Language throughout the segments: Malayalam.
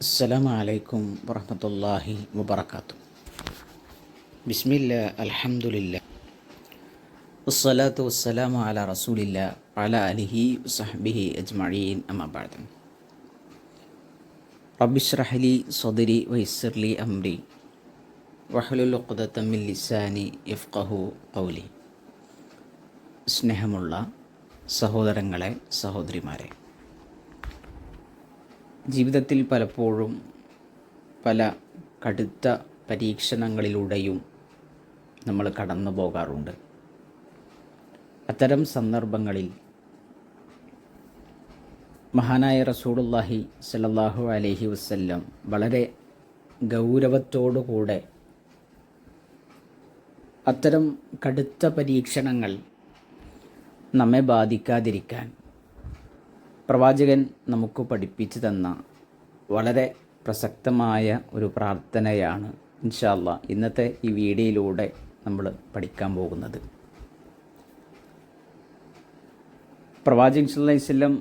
السلام عليكم ورحمة الله وبركاته بسم الله الحمد لله والصلاة والسلام على رسول الله وعلى آله وصحبه أجمعين أما بعد رب اشرح لي صدري ويسر لي أمري واحلل عقدة من لساني يفقه قولي സ്നേഹമുള്ള സഹോദരങ്ങളെ സഹോദരിമാരെ ജീവിതത്തിൽ പലപ്പോഴും പല കടുത്ത പരീക്ഷണങ്ങളിലൂടെയും നമ്മൾ കടന്നു പോകാറുണ്ട്. അത്തരം സന്ദർഭങ്ങളിൽ മഹാനായ റസൂലുള്ളാഹി സല്ലാഹു അലഹി വസല്ലം വളരെ ഗൗരവത്തോടുകൂടെ അത്തരം കടുത്ത പരീക്ഷണങ്ങൾ നമ്മെ ബാധിക്കാതിരിക്കാൻ പ്രവാചകൻ നമുക്ക് പഠിപ്പിച്ചു തന്ന വളരെ പ്രസക്തമായ ഒരു പ്രാർത്ഥനയാണ് ഇൻഷാല്ല ഇന്നത്തെ ഈ വീഡിയോയിലൂടെ നമ്മൾ പഠിക്കാൻ പോകുന്നത്. പ്രവാചകൻ സല്ലല്ലാഹു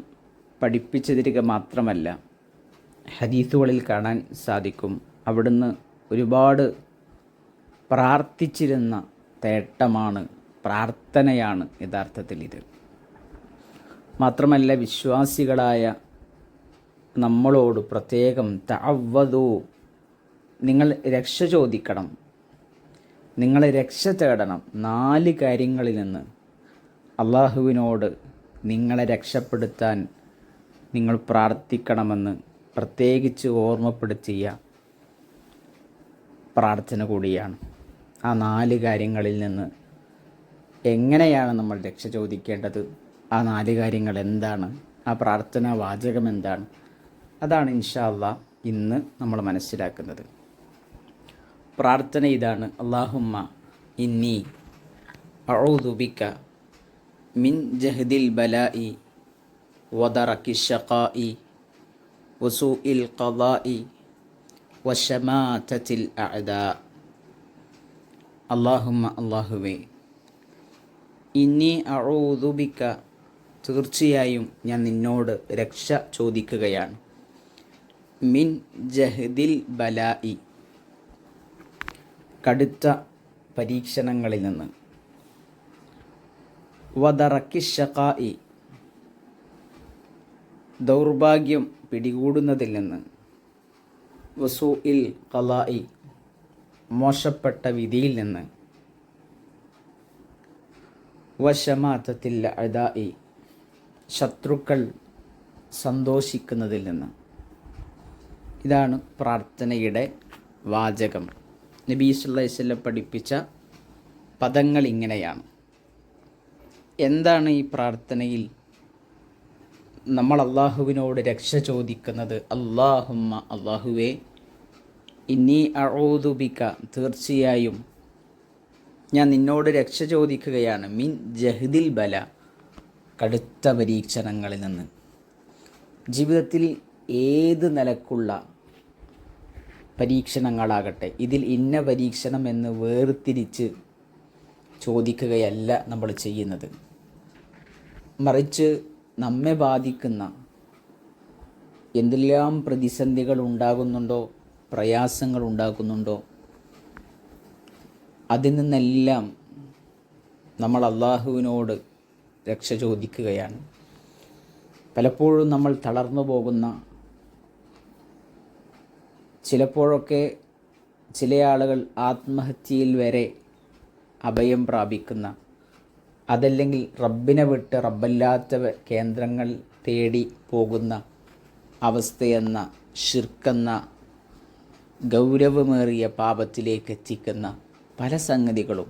പഠിപ്പിച്ചു തരിക മാത്രമല്ല ഹദീസുകളിൽ കാണാൻ സാധിക്കും. അവിടുന്ന് ഒരുപാട് പ്രാർത്ഥിച്ചിരുന്ന തേട്ടമാണ് പ്രാർത്ഥനയാണ് യഥാർത്ഥത്തിൽ ഇത്. മാത്രമല്ല വിശ്വാസികളായ നമ്മളോട് പ്രത്യേകം തവതു നിങ്ങൾ രക്ഷ ചോദിക്കണം. നിങ്ങൾ രക്ഷ തേടണം. നാല് കാര്യങ്ങളിൽ നിന്ന് അള്ളാഹുവിനോട് നിങ്ങളെ രക്ഷപ്പെടുത്താൻ നിങ്ങൾ പ്രാർത്ഥിക്കണമെന്ന് പ്രത്യേകിച്ച് ഓർമ്മപ്പെടുത്തിയ പ്രാർത്ഥന കൂടിയാണ്. ആ നാല് കാര്യങ്ങളിൽ നിന്ന് എങ്ങനെയാണ് നമ്മൾ രക്ഷ ചോദിക്കേണ്ടത്? ആ നാല് കാര്യങ്ങൾ എന്താണ്? ആ പ്രാർത്ഥനാ വാചകം എന്താണ്? അതാണ് ഇൻഷാല്ല ഇന്ന് നമ്മൾ മനസ്സിലാക്കുന്നത്. പ്രാർത്ഥന ഇതാണ്. അള്ളാഹുമ്മ ഇന്നി അഴുദുബിക്ക മിൻ ജഹദിൽ ബലായി വദറക്കി ഷഖായി വസൂഇൽ ഖദായി വശമാതത്തിൽ അഅദാ. അള്ളാഹുമ്മ അള്ളാഹുവേ ഇന്നി അഴൂതുബിക്ക തീർച്ചയായും ഞാൻ നിന്നോട് രക്ഷ ചോദിക്കുകയാണ്. മിൻ ജഹദിൽ ബലായി കടുത്ത പരീക്ഷണങ്ങളിൽ നിന്ന്. വദറക്കി ഷക്കായി ദൗർഭാഗ്യം പിടികൂടുന്നതിൽ നിന്ന്. വസൂഇൽ ഇൽ കലായി മോശപ്പെട്ട വിധിയിൽ നിന്ന്. വശമാത്തത്തിൽ അഴതായി ശത്രുക്കൾ സന്തോഷിക്കുന്നതിൽ നിന്ന്. ഇതാണ് പ്രാർത്ഥനയുടെ വാചകം. നബി സുല്ലൈസ്വല്ലം പഠിപ്പിച്ച പദങ്ങൾ ഇങ്ങനെയാണ്. എന്താണ് ഈ പ്രാർത്ഥനയിൽ നമ്മൾ അള്ളാഹുവിനോട് രക്ഷ ചോദിക്കുന്നത്? അള്ളാഹുമ്മ അള്ളാഹുവേ ഇനി അഴോദുബിക്ക തീർച്ചയായും ഞാൻ നിന്നോട് രക്ഷ ചോദിക്കുകയാണ്. മിൻ ജഹദിൽ ബല കടുത്ത പരീക്ഷണങ്ങളിൽ നിന്ന്. ജീവിതത്തിൽ ഏത് നിലക്കുള്ള പരീക്ഷണങ്ങളാകട്ടെ ഇതിൽ ഇന്ന പരീക്ഷണം എന്ന് വേർതിരിച്ച് ചോദിക്കുകയല്ല നമ്മൾ ചെയ്യുന്നത്. മറിച്ച് നമ്മെ ബാധിക്കുന്ന എന്തെല്ലാം പ്രതിസന്ധികൾ ഉണ്ടാകുന്നുണ്ടോ പ്രയാസങ്ങൾ ഉണ്ടാകുന്നുണ്ടോ അതിൽ നിന്നെല്ലാം നമ്മൾ അള്ളാഹുവിനോട് രക്ഷ ചോദിക്കുകയാണ്. പലപ്പോഴും നമ്മൾ തളർന്നു പോകുന്ന ചിലപ്പോഴൊക്കെ ചില ആളുകൾ ആത്മഹത്യയിൽ വരെ അഭയം പ്രാപിക്കുന്ന അതല്ലെങ്കിൽ റബ്ബിനെ വിട്ട് റബ്ബല്ലാത്ത കേന്ദ്രങ്ങൾ തേടി പോകുന്ന അവസ്ഥയെന്ന ഷിർക്കെന്ന ഗൗരവമേറിയ പാപത്തിലേക്ക് എത്തിക്കുന്ന പല സംഗതികളും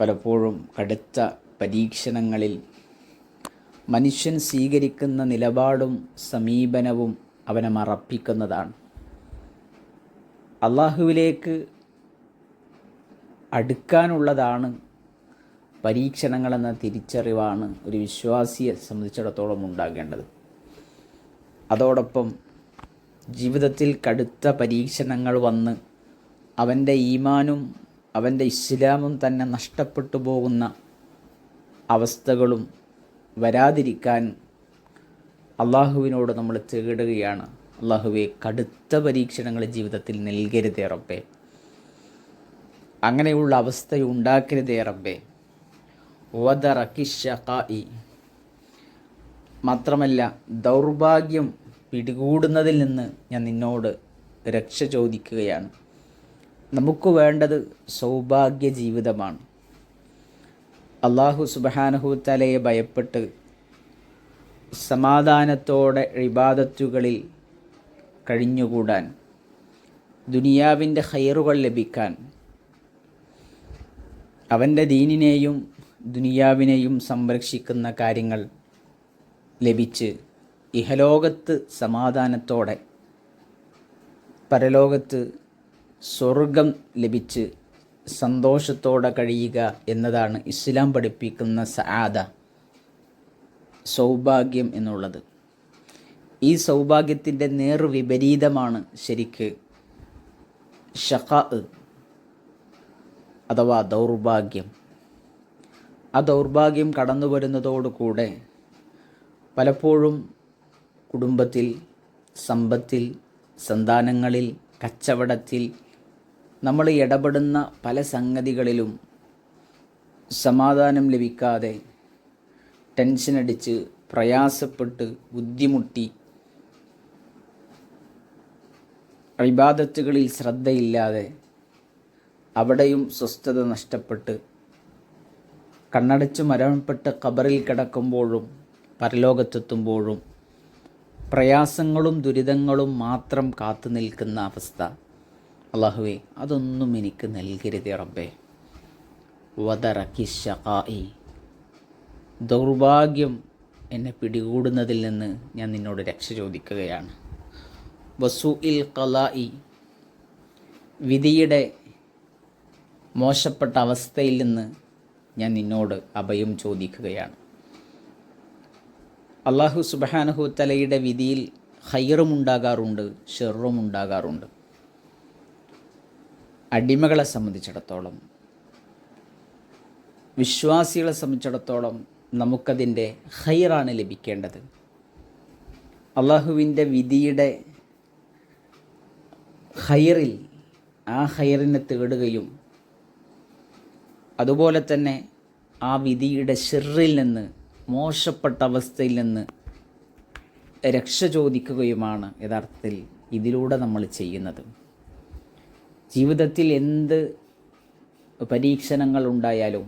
പലപ്പോഴും കടുത്ത പരീക്ഷണങ്ങളിൽ മനുഷ്യൻ സ്വീകരിക്കുന്ന നിലപാടും സമീപനവും അവനെ മറപ്പിക്കുന്നതാണ്. അള്ളാഹുവിലേക്ക് അടുക്കാനുള്ളതാണ് പരീക്ഷണങ്ങളെന്ന തിരിച്ചറിവാണ് ഒരു വിശ്വാസിയെ സംബന്ധിച്ചിടത്തോളം ഉണ്ടാകേണ്ടത്. അതോടൊപ്പം ജീവിതത്തിൽ കടുത്ത പരീക്ഷണങ്ങൾ വന്ന് അവന്റെ ഈമാനും അവന്റെ ഇസ്ലാമും തന്നെ നഷ്ടപ്പെട്ടു പോകുന്ന അവസ്ഥകളും വരാതിരിക്കാൻ അള്ളാഹുവിനോട് നമ്മൾ തേടുകയാണ്. അള്ളാഹുവെ കടുത്ത പരീക്ഷണങ്ങൾ ജീവിതത്തിൽ നൽകരുതേ റബ്ബേ. അങ്ങനെയുള്ള അവസ്ഥ ഉണ്ടാക്കരുതേ റബ്ബേ. മാത്രമല്ല ദൗർഭാഗ്യം പിടികൂടുന്നതിൽ നിന്ന് ഞാൻ നിന്നോട് രക്ഷ ചോദിക്കുകയാണ്. നമുക്ക് വേണ്ടത് സൗഭാഗ്യ ജീവിതമാണ്. അള്ളാഹു സുബാനഹുത്തലയെ ഭയപ്പെട്ട് സമാധാനത്തോടെ ഇബാദത്തുകളിൽ കഴിഞ്ഞുകൂടാൻ ദുനിയാവിന്റെ ഹയറുകൾ ലഭിക്കാൻ അവന്റെ ദീനിനെയും ദുനിയാവിനെയും സംരക്ഷിക്കുന്ന കാര്യങ്ങൾ ലഭിച്ച് ഇഹലോകത്ത് സമാധാനത്തോടെ പരലോകത്ത് സ്വർഗം ലഭിച്ച് സന്തോഷത്തോടെ കഴിയുക എന്നതാണ് ഇസ്ലാം പഠിപ്പിക്കുന്ന സആദ സൗഭാഗ്യം എന്നുള്ളത്. ഈ സൗഭാഗ്യത്തിന്റെ നേർ വിപരീതമാണ് ശരിക്ക് ഷഖാ അഥവാ ദൗർഭാഗ്യം. ആ ദൗർഭാഗ്യം കടന്നു വരുന്നതോടുകൂടെ പലപ്പോഴും കുടുംബത്തിൽ സമ്പത്തിൽ സന്താനങ്ങളിൽ കച്ചവടത്തിൽ നമ്മൾ ഇടപെടുന്ന പല സംഗതികളിലും സമാധാനം ലഭിക്കാതെ ടെൻഷനടിച്ച് പ്രയാസപ്പെട്ട് ബുദ്ധിമുട്ടി ഇബാദത്തുകളിൽ ശ്രദ്ധയില്ലാതെ അവിടെയും സ്വസ്ഥത നഷ്ടപ്പെട്ട് കണ്ണടച്ചു മരണപ്പെട്ട് ഖബറിൽ കിടക്കുമ്പോഴും പരലോകത്തെത്തുമ്പോഴും പ്രയാസങ്ങളും ദുരിതങ്ങളും മാത്രം കാത്തു നിൽക്കുന്ന അവസ്ഥ. അള്ളാഹുവേ അതൊന്നും എനിക്ക് നൽകരുതേ റബ്ബേ. വദറക്കി ഷഖായി ദൗർഭാഗ്യം എന്നെ പിടികൂടുന്നതിൽ നിന്ന് ഞാൻ നിന്നോട് രക്ഷ ചോദിക്കുകയാണ്. വസു ഇൽ കലായി വിധിയുടെ മോശപ്പെട്ട അവസ്ഥയിൽ നിന്ന് ഞാൻ നിന്നോട് അഭയം ചോദിക്കുകയാണ്. അള്ളാഹു സുബാനഹു തലയുടെ വിധിയിൽ ഷെറും ഉണ്ടാകാറുണ്ട്. അടിമകളെ സംബന്ധിച്ചിടത്തോളം വിശ്വാസികളെ സംബന്ധിച്ചിടത്തോളം നമുക്കതിന്റെ ഹൈറാണ് ലഭിക്കേണ്ടത്. അള്ളാഹുവിന്റെ വിധിയുടെ ഹൈറിൽ ആ ഹൈറിനെ തേടുകയും അതുപോലെ തന്നെ ആ വിധിയുടെ ഷിറിൽ നിന്ന് മോശപ്പെട്ട അവസ്ഥയിൽ നിന്ന് രക്ഷ ചോദിക്കുകയുമാണ് യഥാർത്ഥത്തിൽ ഇതിലൂടെ നമ്മൾ ചെയ്യുന്നത്. ജീവിതത്തിൽ എന്ത് പരീക്ഷണങ്ങൾ ഉണ്ടായാലും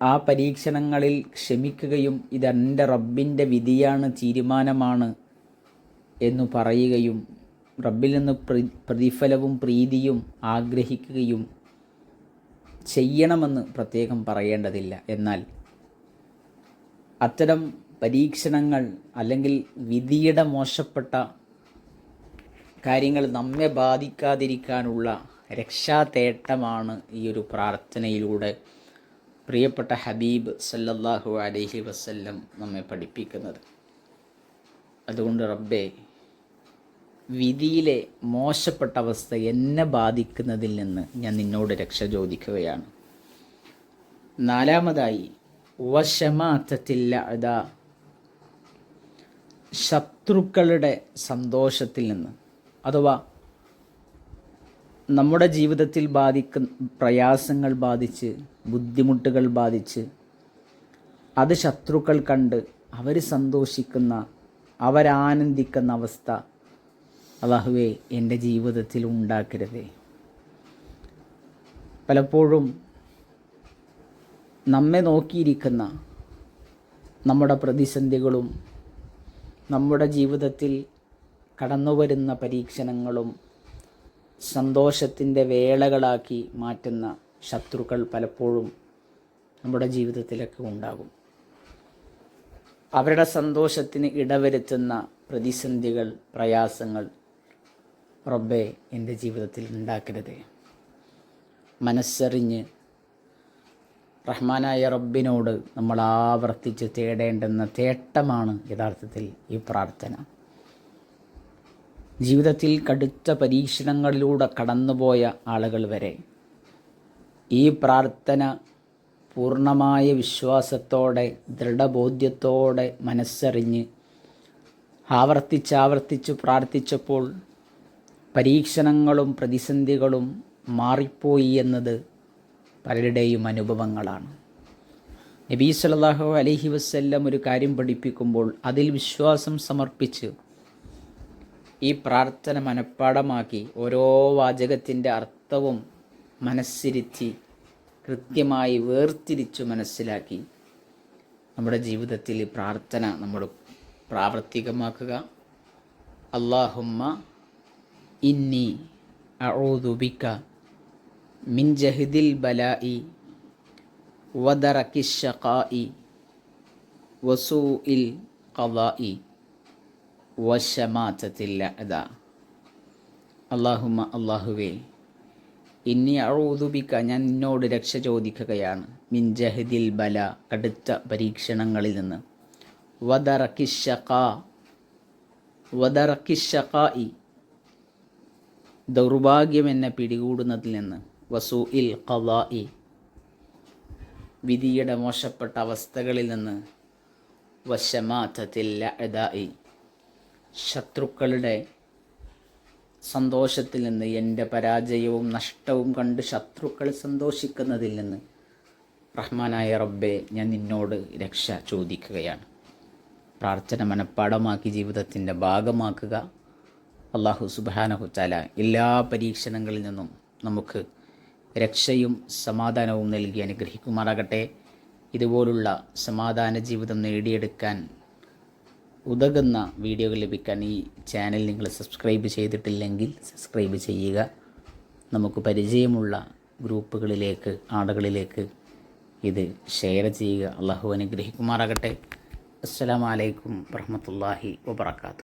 ആ പരീക്ഷണങ്ങളിൽ ക്ഷമിക്കുകയും ഇതെന്റെ റബ്ബിന്റെ വിധിയാണ് തീരുമാനമാണ് എന്ന് പറയുകയും റബ്ബിൽ നിന്ന് പ്രതിഫലവും പ്രീതിയും ആഗ്രഹിക്കുകയും ചെയ്യണമെന്ന് പ്രത്യേകം പറയേണ്ടതില്ല. എന്നാൽ അത്തരം പരീക്ഷണങ്ങൾ അല്ലെങ്കിൽ വിധിയുടെ മോശപ്പെട്ട കാര്യങ്ങൾ നമ്മെ ബാധിക്കാതിരിക്കാനുള്ള രക്ഷാതേട്ടമാണ് ഈ ഒരു പ്രാർത്ഥനയിലൂടെ പ്രിയപ്പെട്ട ഹബീബ് സല്ലല്ലാഹു അലൈഹി വസല്ലം നമ്മെ പഠിപ്പിക്കുന്നത്. അതുകൊണ്ട് റബ്ബെ വിധിയിലെ മോശപ്പെട്ട അവസ്ഥ എന്നെ ബാധിക്കുന്നതിൽ നിന്ന് ഞാൻ നിന്നോട് രക്ഷ ചോദിക്കുകയാണ്. നാലാമതായി വശമാറ്റത്തില്ല അതാ ശത്രുക്കളുടെ സന്തോഷത്തിൽ നിന്ന്. അഥവാ നമ്മുടെ ജീവിതത്തിൽ ബാധിക്കുന്ന പ്രയാസങ്ങൾ ബാധിച്ച് ബുദ്ധിമുട്ടുകൾ ബാധിച്ച് അത് ശത്രുക്കൾ കണ്ട് അവർ സന്തോഷിക്കുന്ന അവരാനന്ദിക്കുന്ന അവസ്ഥ അള്ളാഹുവേ എന്റെ ജീവിതത്തിൽ ഉണ്ടാക്കരുതേ. പലപ്പോഴും നമ്മെ നോക്കിയിരിക്കുന്ന നമ്മുടെ പ്രതിസന്ധികളും നമ്മുടെ ജീവിതത്തിൽ കടന്നു വരുന്ന പരീക്ഷണങ്ങളും സന്തോഷത്തിന്റെ വേളകളാക്കി മാറ്റുന്ന ശത്രുക്കൾ പലപ്പോഴും നമ്മുടെ ജീവിതത്തിലൊക്കെ ഉണ്ടാകും. അവരുടെ സന്തോഷത്തിന് ഇടവരുത്തുന്ന പ്രതിസന്ധികൾ പ്രയാസങ്ങൾ റബ്ബെ എന്റെ ജീവിതത്തിൽ ഉണ്ടാക്കരുത്. മനസ്സറിഞ്ഞ് റഹ്മാനായ റബ്ബിനോട് നമ്മൾ ആവർത്തിച്ച് തേടേണ്ടുന്ന തേട്ടമാണ് യഥാർത്ഥത്തിൽ ഈ പ്രാർത്ഥന. ജീവിതത്തിൽ കടുത്ത പരീക്ഷണങ്ങളിലൂടെ കടന്നുപോയ ആളുകൾ വരെ ഈ പ്രാർത്ഥന പൂർണമായ വിശ്വാസത്തോടെ ദൃഢബോധ്യത്തോടെ മനസ്സറിഞ്ഞ് ആവർത്തിച്ചാവർത്തിച്ച് പ്രാർത്ഥിച്ചപ്പോൾ പരീക്ഷണങ്ങളും പ്രതിസന്ധികളും മാറിപ്പോയി എന്നത് പലരുടെയും അനുഭവങ്ങളാണ്. നബീ സല്ലല്ലാഹു അലൈഹി വസല്ലം ഒരു കാര്യം പഠിപ്പിക്കുമ്പോൾ അതിൽ വിശ്വാസം സമർപ്പിച്ച് ഈ പ്രാർത്ഥന മനഃപ്പാടമാക്കി ഓരോ വാചകത്തിന്റെ അർത്ഥവും മനസ്സിരുത്തി കൃത്യമായി വേർതിരിച്ചു മനസ്സിലാക്കി നമ്മുടെ ജീവിതത്തിൽ പ്രാർത്ഥന നമ്മൾ പ്രാവർത്തികമാക്കുക. അള്ളാഹുമ്മ ഇന്നി അഊദുബിക്ക മിൻ ജഹിദിൽ ബലായി വദറക്കി ഷഖായി വസൂഇൽ ഖദായി വശമാറ്റത്തില്ല. അതാ. അള്ളാഹുമ അള്ളാഹുവേ ഇനി അഴൂതുബിക്ക ഞാൻ നിന്നോട് രക്ഷ ചോദിക്കുകയാണ്. മിൻ ജഹദിൽ ബല കടുത്ത പരീക്ഷണങ്ങളിൽ നിന്ന്. ദൗർഭാഗ്യം എന്നെ പിടികൂടുന്നതിൽ നിന്ന്. വസു ഇൽ കവായി വിധിയുടെ മോശപ്പെട്ട അവസ്ഥകളിൽ നിന്ന്. വശമാറ്റത്തില്ല അതായി ശത്രുക്കളുടെ സന്തോഷത്തിൽ നിന്ന് എന്റെ പരാജയവും നഷ്ടവും കണ്ട് ശത്രുക്കൾ സന്തോഷിക്കുന്നതിൽ നിന്ന് റഹ്മാനായ റബ്ബെ ഞാൻ നിന്നോട് രക്ഷ ചോദിക്കുകയാണ്. പ്രാർത്ഥന മനഃപ്പാടമാക്കി ജീവിതത്തിന്റെ ഭാഗമാക്കുക. അള്ളാഹു സുബാനഹുത്താല എല്ലാ പരീക്ഷണങ്ങളിൽ നിന്നും നമുക്ക് രക്ഷയും സമാധാനവും നൽകി അനുഗ്രഹിക്കുമാറാകട്ടെ. ഇതുപോലുള്ള സമാധാന ജീവിതം നേടിയെടുക്കാൻ ഉതകുന്ന വീഡിയോകൾ ലഭിക്കാൻ ഈ ചാനൽ നിങ്ങൾ സബ്സ്ക്രൈബ് ചെയ്തിട്ടില്ലെങ്കിൽ സബ്സ്ക്രൈബ് ചെയ്യുക. നമുക്ക് പരിചയമുള്ള ഗ്രൂപ്പുകളിലേക്ക് ആളുകളിലേക്ക് ഇത് ഷെയർ ചെയ്യുക. അള്ളാഹു അനുഗ്രഹിക്കുമാറാകട്ടെ. അസ്സലാമലൈക്കും വറഹമത്തല്ലാഹി വബർക്കാത്തു